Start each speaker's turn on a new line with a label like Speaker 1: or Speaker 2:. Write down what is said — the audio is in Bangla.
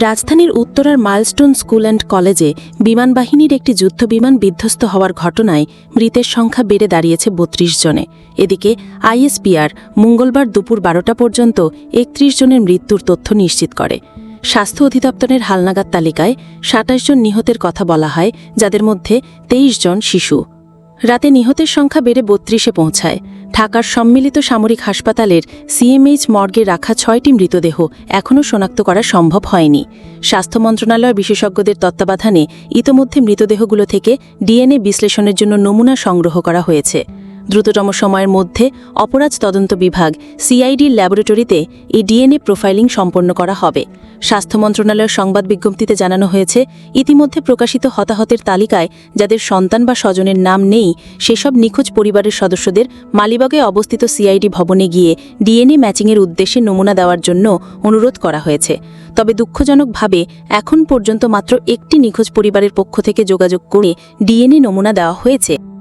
Speaker 1: রাজধানীর উত্তরার মাইলস্টোন স্কুল অ্যান্ড কলেজে বিমানবাহিনীর একটি যুদ্ধবিমান বিধ্বস্ত হওয়ার ঘটনায় মৃতের সংখ্যা বেড়ে দাঁড়িয়েছে বত্রিশ জনে। এদিকে আইএসপিআর মঙ্গলবার দুপুর বারোটা পর্যন্ত একত্রিশ জনের মৃত্যুর তথ্য নিশ্চিত করে। স্বাস্থ্য অধিদপ্তরের হালনাগাদ তালিকায় সাতাশ জন নিহতের কথা বলা হয়, যাদের মধ্যে তেইশ জন শিশু। রাতে নিহতের সংখ্যা বেড়ে বত্রিশে পৌঁছায়। ঢাকার সম্মিলিত সামরিক হাসপাতালের সিএমএইচ মর্গে রাখা ছয়টি মৃতদেহ এখনও শনাক্ত করা সম্ভব হয়নি। স্বাস্থ্য মন্ত্রণালয় বিশেষজ্ঞদের তত্ত্বাবধানে ইতোমধ্যে মৃতদেহগুলো থেকে ডিএনএ বিশ্লেষণের জন্য নমুনা সংগ্রহ করা হয়েছে। দ্রুততম সময়ের মধ্যে অপরাধ তদন্ত বিভাগ সিআইডির ল্যাবরেটরিতে এই ডিএনএ প্রোফাইলিং সম্পন্ন করা হবে। স্বাস্থ্য মন্ত্রণালয়ের সংবাদ বিজ্ঞপ্তিতে জানানো হয়েছে, ইতিমধ্যে প্রকাশিত হতাহতের তালিকায় যাদের সন্তান বা স্বজনের নাম নেই, সেসব নিখোঁজ পরিবারের সদস্যদের মালিবাগে অবস্থিত সিআইডি ভবনে গিয়ে ডিএনএ ম্যাচিংয়ের উদ্দেশ্যে নমুনা দেওয়ার জন্য অনুরোধ করা হয়েছে। তবে দুঃখজনকভাবে এখন পর্যন্ত মাত্র একটি নিখোঁজ পরিবারের পক্ষ থেকে যোগাযোগ করে ডিএনএ নমুনা দেওয়া হয়েছে।